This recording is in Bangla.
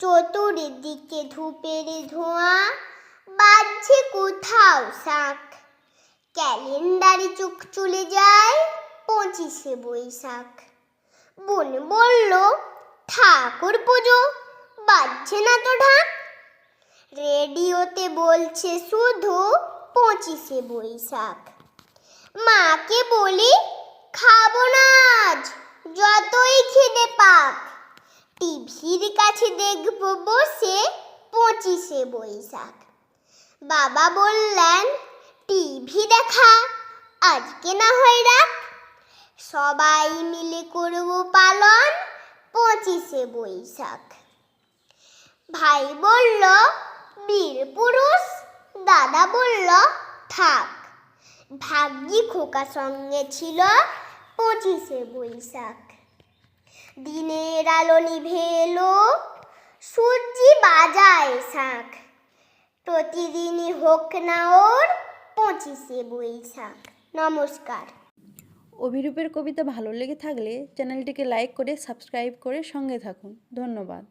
চতুর্দিকে ধূপের ধোঁয়া। বাজছে কোথাও শাঁখ ক্যালেন্ডারে চোখ চলে যায় পঁচিশে বৈশাখ। বোন বলল, ঠাকুর পুজো, বাজছে না তো ঢাক? রেডিওতে বলছে শুধু পঁচিশে বৈশাখ। মাকে টিভির কাছে দেখব বসে পঁচিশে বৈশাখ। বাবা বললেন, টিভি দেখা, আজকে না হয় রাখ সবাই মিলে করব পালন পঁচিশে বৈশাখ। ভাই বলল, বীর পুরুষ। দাদা বলল, থাক। ভাগ্যি খোকা সঙ্গে ছিল পঁচিশে বৈশাখ। দিনের আলো নিভে এলো, সূর্যি বাজায় শাঁখ। প্রতিদিনই হোক না ওর পঁচিশে বৈশাখ নমস্কার। অভিরূপের কবিতা ভালো লেগে থাকলে চ্যানেলটিকে লাইক করে সাবস্ক্রাইব করে সঙ্গে থাকুন। ধন্যবাদ।